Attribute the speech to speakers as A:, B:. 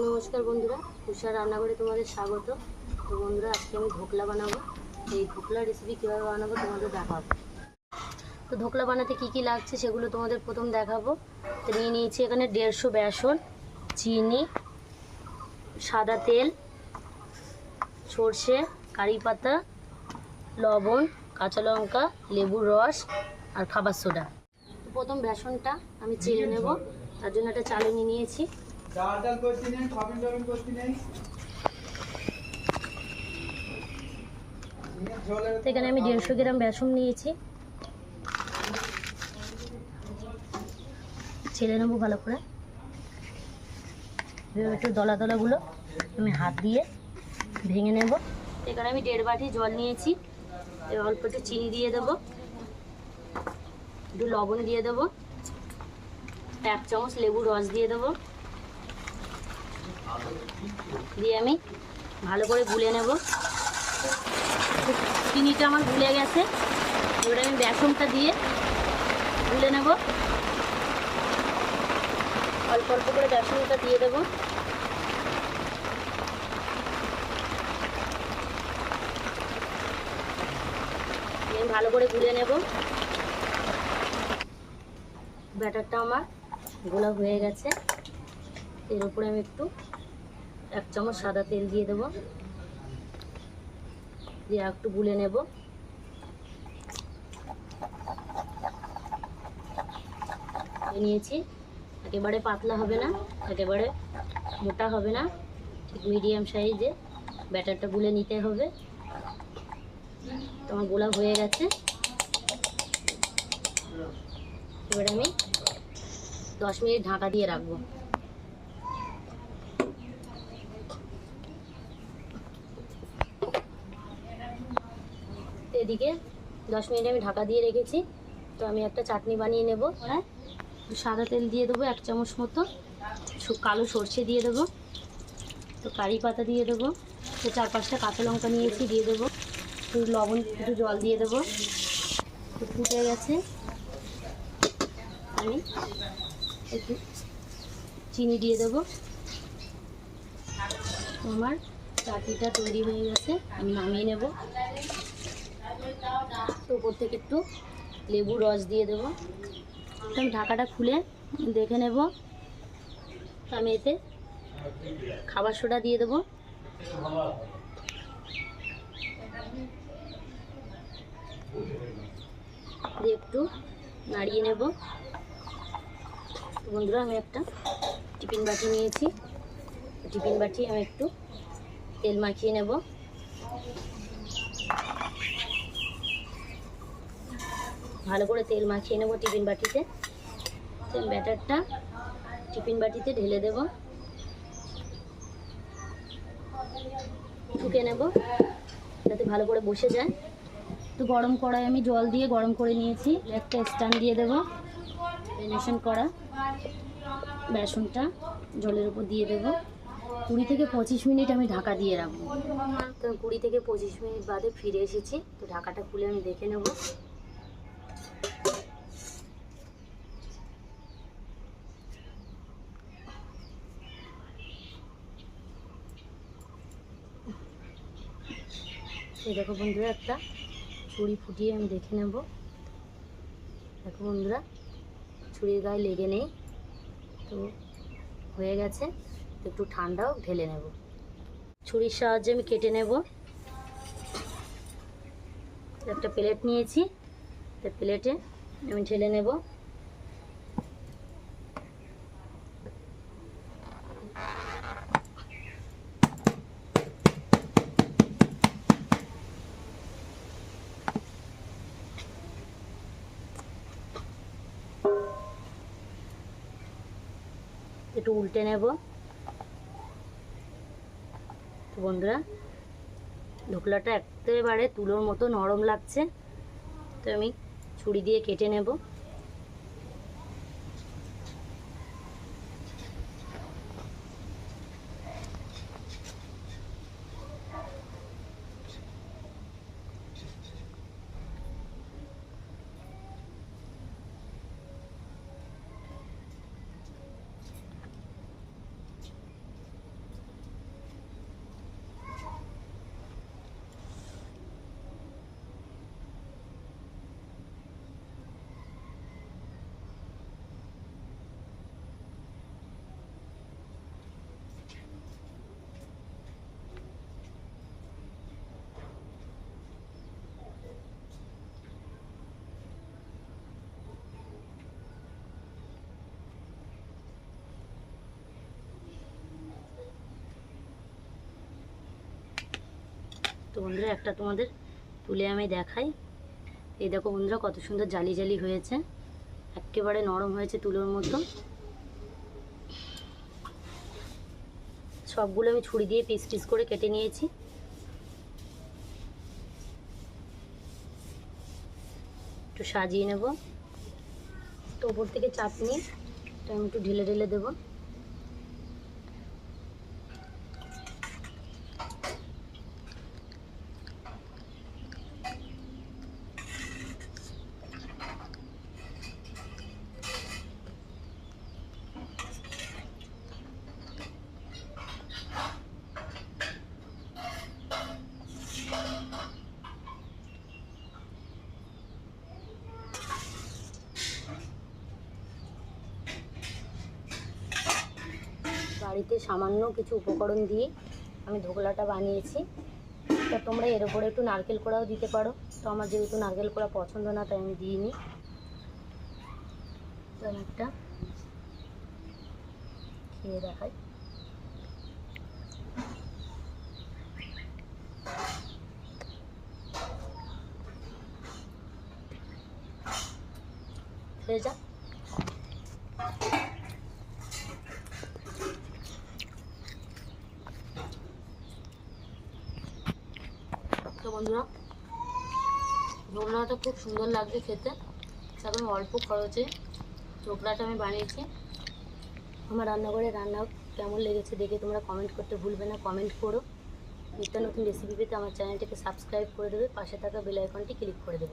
A: নমস্কার বন্ধুরা। উষা রান্নাঘরে তোমাদের স্বাগত। তো বন্ধুরা, আজকে আমি ধোকলা বানাবো। এই ধোকলা রেসিপি কীভাবে বানাবো তোমাদের দেখাবো। তো ধোকলা বানাতে কি কি লাগছে সেগুলো তোমাদের প্রথম দেখাবো। তো নিয়ে নিয়েছি এখানে দেড়শো বেসন, চিনি, সাদা তেল, সর্ষে, কারি পাতা, লবণ, কাঁচা লঙ্কা, লেবুর রস আর খাবার সোডা। প্রথম বেসনটা আমি চেলে নেব। তার জন্য একটা চালনি নিয়েছি।
B: ডাল ডাল নেই নেই।
A: এখানে আমি দেড়শো গ্রাম বেসন নিয়েছি। ছেড়ে নেব ভালো করে। একটু দলা দলাগুলো আমি হাত দিয়ে ভেঙে নেব। এখানে আমি দেড় বাটি জল নিয়েছি। এবার অল্প একটু চিনি দিয়ে দেবো। একটু লবণ দিয়ে দেবো। এক চামচ লেবুর রস দিয়ে দেবো। দিয়ে আমি ভালো করে গুলে নেব। চিনিটা আমার গুলে গেছে। এবারে আমি বেসনটা দিয়ে গুলে নেব। অল্প অল্প করে বেসনটা দিয়ে দেবো। ভালো করে গুলে নেব। ব্যাটারটা আমার গোলা হয়ে গেছে। এর উপরে আমি একটু এক চামচ সাদা তেল দিয়ে দেবো। দিয়ে একটু গুলে নেব। নিয়ে নিয়েছি। একেবারে পাতলা হবে না, একেবারে মোটা হবে না। ঠিক মিডিয়াম সাইজে ব্যাটারটা গুলে নিতে হবে। তোমার গোলা হয়ে গেছে। এবারে আমি দশ মিনিট ঢাকা দিয়ে রাখব। এদিকে। দশ মিনিট আমি ঢাকা দিয়ে রেখেছি। তো আমি একটা চাটনি বানিয়ে নেব। হ্যাঁ সাদা তেল দিয়ে দেবো এক চামচ মতো। কালো সর্ষে দিয়ে দেবো। তো কারি পাতা দিয়ে দেবো। তো চার পাঁচটা কাঁচা লঙ্কা নিয়েছি, দিয়ে দেবো। একটু লবণ, একটু জল দিয়ে দেবো। তো ফুটে গেছে। আমি একটু চিনি দিয়ে দেবো। আমার চাটনিটা তৈরি হয়ে গেছে। আমি নামিয়ে নেব। উপর থেকে একটু লেবু রস দিয়ে দেবো। আমি ঢাকাটা খুলে দেখে নেব। আমি এতে খাবার সোডা দিয়ে দেবো। দিয়ে একটু নাড়িয়ে নেব। বন্ধুরা, আমি একটা টিফিন বাটি নিয়েছি। টিফিন বাটি আমি একটু তেল মাখিয়ে নেব। ভালো করে তেল মাখিয়ে নেব টিফিন বাটিতে। তো ব্যাটারটা টিফিন বাটিতে ঢেলে দেব। ঢুকে নেব, যাতে ভালো করে বসে যায়। তো গরম কড়াই আমি জল দিয়ে গরম করে নিয়েছি। একটা স্ট্যান্ড দিয়ে দেবো, ম্যারিনেশন করা। বেসনটা জলের উপর দিয়ে দেবো। কুড়ি থেকে পঁচিশ মিনিট আমি ঢাকা দিয়ে রাখব। তো কুড়ি থেকে পঁচিশ মিনিট বাদে ফিরে এসেছি। তো ঢাকাটা খুলে আমি দেখে নেব। এই দেখো বন্ধুরা, একটা ছুরি ফুটিয়ে আমি দেখে নেব। দেখো বন্ধুরা, ছুরির গায়ে লেগে নেই। তো হয়ে গেছে তো একটু ঠান্ডাও ঢেলে নেব। ছুরির সাহায্যে আমি কেটে নেব। একটা প্লেট নিয়েছি তো প্লেটে আমি ঢেলে নেব। একটু উল্টে নেব। তো বন্ধুরা, ঢোকলাটা একেবারে তুলোর মতো নরম লাগছে। তো আমি ছুরি দিয়ে কেটে নেব। তো বন্ধুরা, একটা তোমাদের তুলে আমি দেখাই। এই দেখো বন্ধুরা, কত সুন্দর জালি জালি হয়েছে। একেবারে নরম হয়েছে তুলোর মতো। সবগুলো আমি ছুরি দিয়ে পিস পিস করে কেটে নিয়েছি। একটু সাজিয়ে নেব। তো ওপর থেকে চাটনি তো আমি একটু ঢেলে ঢেলে দেবো। বাড়িতে সামান্য কিছু উপকরণ দিয়ে আমি ধোকলাটা বানিয়েছি। তা তোমরা এর উপরে একটু নারকেল কোড়াও দিতে পারো। তো আমার যেহেতু নারকেল কোড়া পছন্দ না, তাই আমি দিইনি। তো একটা খেয়ে দেখাই। হয়ে তো বন্ধুরা ঢোকলাটা খুব সুন্দর লাগছে খেতে। তারপরে অল্প খরচে ঢোকলাটা আমি বানিয়েছি। আমার রান্নাঘরে রান্না কেমন লেগেছে দেখে তোমরা কমেন্ট করতে ভুলবে না কমেন্ট করো। নিত্য নতুন রেসিপি পেতে আমার চ্যানেলটিকে সাবস্ক্রাইব করে দেবে, পাশে থাকা বেল আইকনটি ক্লিক করে দেবে।